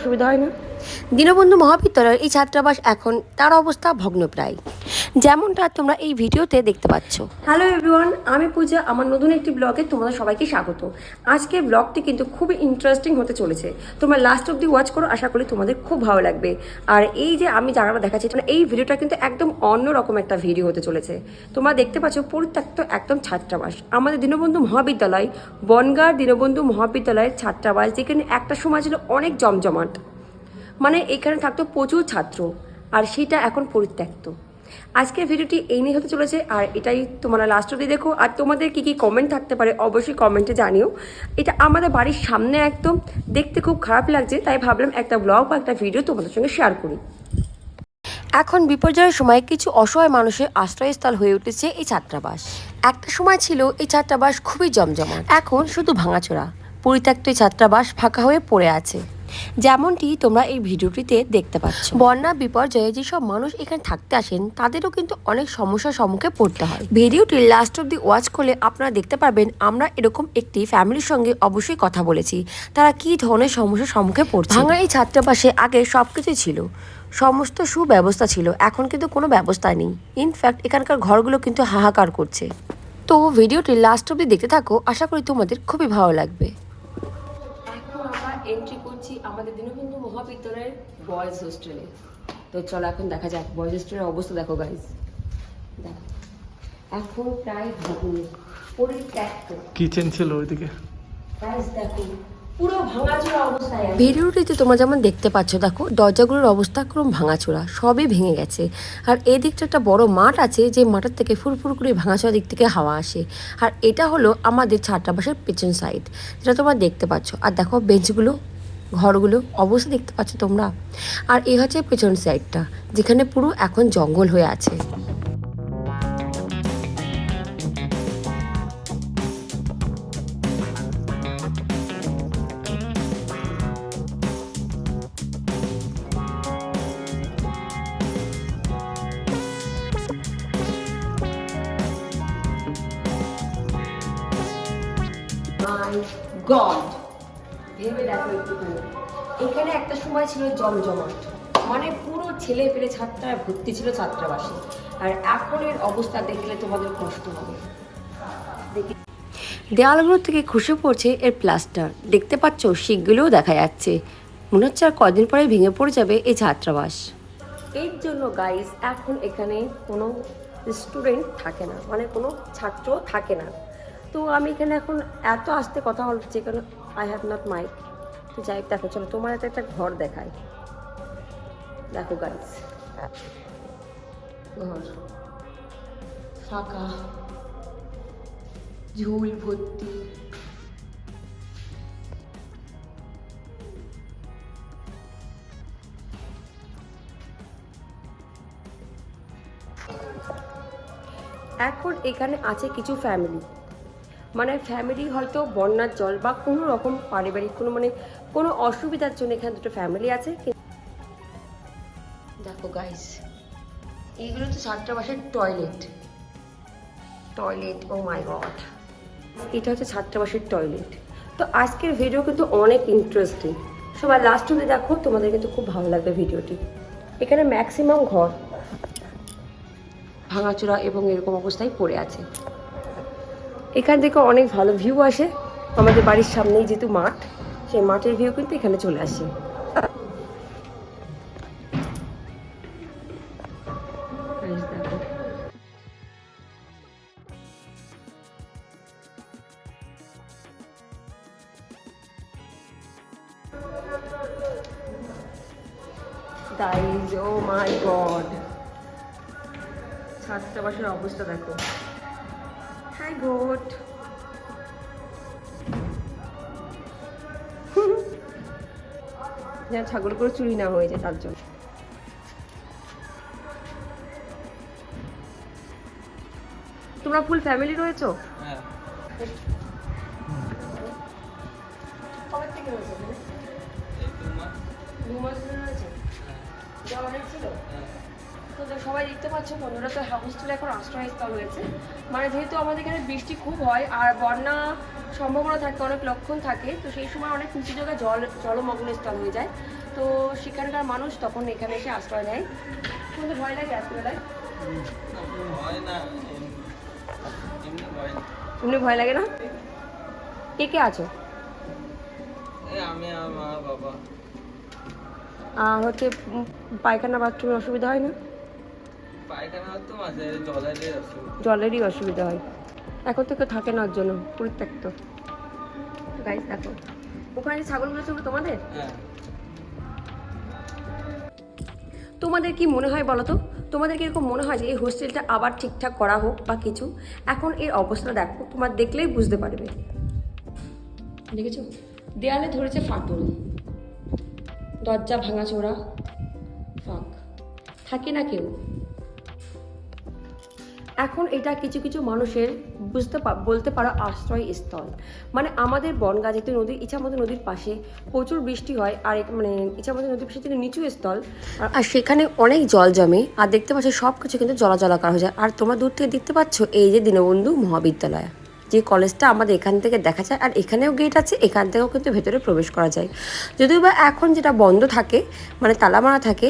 অসুবিধা হয় না। দীনবন্ধু মহাবিদ্যালয়ের এই ছাত্রাবাস এখন তার অবস্থা ভগ্নপ্রায়। যেমনটা তোমরা এই ভিডিওতে দেখতে পাচ্ছ। হ্যালো এভরিওয়ান আমি পূজা, আমার নতুন একটি ব্লগে তোমাদের সবাইকে স্বাগত। আজকের ব্লগটি কিন্তু খুবই ইন্টারেস্টিং হতে চলেছে। তোমরা লাস্ট অব্দি ওয়াচ করো, আশা করি তোমাদের খুব ভালো লাগবে। আর এই যে আমি জায়গাটা দেখাচ্ছি মানে এই ভিডিওটা কিন্তু একদম অন্যরকম একটা ভিডিও হতে চলেছে। তোমরা দেখতে পাচ্ছ, পরিত্যক্ত একদম ছাত্রাবাস। আমাদের দীনবন্ধু মহাবিদ্যালয় বনগাঁ দীনবন্ধু মহাবিদ্যালয়ের ছাত্রাবাস, যেখানে একটা সময় ছিল অনেক জমজমাট। মানে এখানে থাকতো প্রচুর ছাত্র, আর সেটা এখন পরিত্যক্ত। আজকের ভিডিওটি এই নিয়ে হতে চলেছে, আর এটাই তোমরা লাস্ট অব্দি দেখো। আর তোমাদের কি কি কমেন্ট থাকতে পারে অবশ্যই কমেন্টে জানিও। এটা আমাদের বাড়ির সামনে একদম। দেখতে খুব খারাপ লাগছে, তাই ভাবলাম একটা ব্লগ বা একটা ভিডিও তোমাদের সঙ্গে শেয়ার করি। এখন বিপর্যয়ের সময় কিছু অসহায় মানুষের আশ্রয়স্থল হয়ে উঠেছে এই ছাত্রাবাস। একটা সময় ছিল এই ছাত্রাবাস খুবই জমজমাট। এখন শুধু ভাঙাচোরা। পরিত্যক্ত এই ছাত্রাবাস ফাঁকা হয়ে পড়ে আছে। যেমনটি তোমরা এই ভিডিওটিতে দেখতে পাচ্ছ। বন্যা বিপর্যয়ে যেসব মানুষ এখানে থাকতে আসেন তাদেরও কিন্তু অনেক সমস্যার সম্মুখে পড়তে হয়। ভিডিওটি লাস্ট অব দি ওয়াচ করলে আপনারা দেখতে পারবেন আমরা এরকম একটি ফ্যামিলির সঙ্গে অবশ্যই কথা বলেছি। তারা কি ধরনের সমস্যার সম্মুখে পড়ছে? ভাঙা এই ছাত্রাবাসে আগে সবকিছু ছিল। সমস্ত সুব্যবস্থা ছিল এখন কিন্তু কোনো ব্যবস্থা নেই। ইনফ্যাক্ট এখানকার ঘরগুলো কিন্তু হাহাকার করছে। তো ভিডিওটি লাস্ট অব্দি দেখতে থাকো আশা করি তোমাদের খুবই ভালো লাগবে। এন্ট্রি করছি আমাদের দীনবন্ধু মহাবিদ্যালয়ের বয়েজ হোস্টেলে তো চলো এখন দেখা যাক বয়েজ হোস্টেলের অবস্থা দেখো গাইজ দেখো এখন প্রায় ভগ্ন পরিত্যক্ত কিচেন ছিল ওইদিকে। গাইজ দেখো ভিডিওটিতে তোমরা যেমন দেখতে পাচ্ছ, দেখো, দরজাগুলোর অবস্থা ক্রম ভাঙাচোরা, সবই ভেঙে গেছে। আর এই দিকটা একটা বড় মাঠ আছে, যে মাঠের থেকে ফুরফুর করে ভাঙাচোরা দিক থেকে হাওয়া আসে। আর এটা হলো আমাদের ছাত্রাবাসের পেছন সাইড যেটা তোমরা দেখতে পাচ্ছ। আর দেখো বেঞ্চগুলো ঘরগুলো, অবস্থা দেখতে পাচ্ছ তোমরা। আর এই হচ্ছে পেছন সাইডটা যেখানে পুরো এখন জঙ্গল হয়ে আছে। গড ভেবে দেখো একটুখানি। এখানে একটা সময় ছিল জমজমাট। মানে পুরো ছেলে পেলে ছাত্রা ভর্তি ছিল ছাত্রাবাসে। আর এখন এর অবস্থা দেখলে তোমাদের কষ্ট হবে। দেখি। দেওয়ালগুলো থেকে খসে পড়ছে এর প্লাস্টার। দেখতে পাচ্ছ শিকগুলোও দেখা যাচ্ছে। মনে হচ্ছে আর কদিন পরে ভেঙে পড়ে যাবে এই ছাত্রাবাস। এর জন্য গাইস এখন এখানে কোনো স্টুডেন্ট থাকে না। মানে কোনো ছাত্র থাকে না। তো আমি এখানে এখন এত আস্তে কথা বলছি কারণ আই হ্যাভ নট মাইক তো যাই দেখো, চলো, তোমার হাতে একটা ঘর দেখায় দেখো গাইস ঘর। ফাঁকা। ঝুল ভর্তি। এখন এখানে আছে কিছু ফ্যামিলি মানে ফ্যামিলি হয়তো বন্যার জল বা কোনো রকম পারিবারিক কোনো মানে কোনো অসুবিধার জন্য এখানে দুটো ফ্যামিলি আছে। দেখো গাইস এইগুলো তো ছাত্রাবাসের toilet toilet oh my god এটা হচ্ছে ছাত্রাবাসের টয়লেট তো আজকের ভিডিও কিন্তু অনেক ইন্টারেস্টিং সবাই লাস্ট অব্দি দেখো তোমাদের কিন্তু খুব ভালো লাগবে ভিডিওটি এখানে ম্যাক্সিমাম ঘর ভাঙাচোরা এবং এরকম অবস্থায় পড়ে আছে। এখান থেকে অনেক ভালো ভিউ আসে। আমাদের বাড়ির সামনেই যেহেতু মাঠ সেই মাঠের ভিউ কিন্তু এখানে চলে আসে। Guys, oh অবস্থা দেখো। হাই গোট যেন ছাগলগুলো চুরি না হয়ে যায় তার জন্য। তোমরা ফুল ফ্যামিলি রয়েছো? কবে থেকে রয়েছো এখানে? দু মাস। ধরে রয়েছে? অনেক ছিল তো সবাই দেখতে পাচ্ছ বন্ধুরা তো হোস্টেলে এখন আশ্রয়স্থল হয়েছে। মানে যেহেতু আমাদের এখানে বৃষ্টি খুব হয়, আর বন্যা সম্ভাবনা থাকে, অনেক লক্ষণ থাকে, তো সেই সময় অনেক নিচু জায়গায় জল জলমগ্ন স্থল হয়ে যায়। তো সেখানকার মানুষ তখন এখানে এসে আশ্রয় নেয়। তোমাদের ভয় লাগে রাত্রিবেলায়? এমনি ভয় লাগে না? কে কে আছো? আমি আর মা বাবা হচ্ছে পায়খানা, বাথরুমের অসুবিধা হয় না? জলেরই অসুবিধা। হয়। এখন তো কেউ থাকে না ওর জন্য পরিত্যক্ত। গাইস দেখো ওখানে যে ছাগলগুলো ছিল তোমাদের? হ্যাঁ। তোমাদের কি মনে হয় বলো তো? তোমাদের কি এরকম মনে হয় যে এই হোস্টেলটা আবার ঠিকঠাক করা হোক বা কিছু? এখন এর অবস্থা দেখো তোমার দেখলেই বুঝতে পারবে। দেখেছ? দেয়ালে ধরেছে ফাটল দরজা ভাঙাচোরা ফাঁক। থাকে না কেউ। এখন এটা কিছু কিছু মানুষের বুঝতে বলতে পারো আশ্রয়স্থল মানে আমাদের বনগা যেহেতু নদী ইচ্ছামতো নদীর পাশে প্রচুর বৃষ্টি হয়, আর মানে ইচ্ছামতো নদীর পাশে যেহেতু নিচু স্থল, আর- সেখানে অনেক জল জমে, আর দেখতে পাচ্ছ সব কিছু কিন্তু জলা করা হয়ে যায়। আর তোমরা দূর থেকে দেখতে পাচ্ছ এই যে দীনবন্ধু মহাবিদ্যালয়। যে কলেজটা আমাদের এখান থেকে দেখা যায়, আর এখানেও গেট আছে, এখান থেকেও কিন্তু ভেতরে প্রবেশ করা যায়। যদিও বা এখন যেটা বন্ধ থাকে মানে তালা মারা থাকে,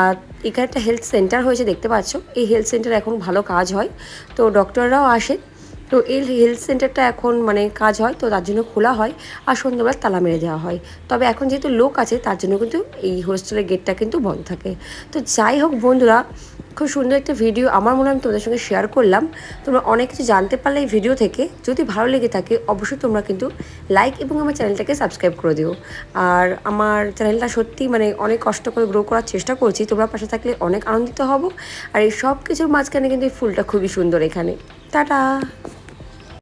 আর এখানে একটা হেলথ সেন্টার হয়েছে, দেখতে পাচ্ছ। এই হেলথ সেন্টার এখন ভালো কাজ হয়। তো ডক্টররাও আসে। তো এই হেলথ সেন্টারটা এখন মানে কাজ হয়, তো তার জন্য খোলা হয়, আর সন্ধ্যাবেলা তালা মেরে দেওয়া হয়। তবে এখন যেহেতু লোক আছে, তার জন্য কিন্তু এই হোস্টেলের গেটটা কিন্তু বন্ধ থাকে। তো যাই হোক বন্ধুরা খুব সুন্দর একটা ভিডিও আমার মনে আমি তোমাদের সঙ্গে শেয়ার করলাম। তোমরা অনেক কিছু জানতে পারলে এই ভিডিও থেকে। যদি ভালো লেগে থাকে, অবশ্যই তোমরা কিন্তু লাইক এবং আমার চ্যানেলটাকে সাবস্ক্রাইব করে দিও। আর আমার চ্যানেলটা সত্যি মানে অনেক কষ্ট করে গ্রো করার চেষ্টা করছি। তোমরা পাশে থাকলে অনেক আনন্দিত হব। আর এই সব কিছুর মাঝখানে কিন্তু এই ফুলটা খুবই সুন্দর এখানে। টাটা!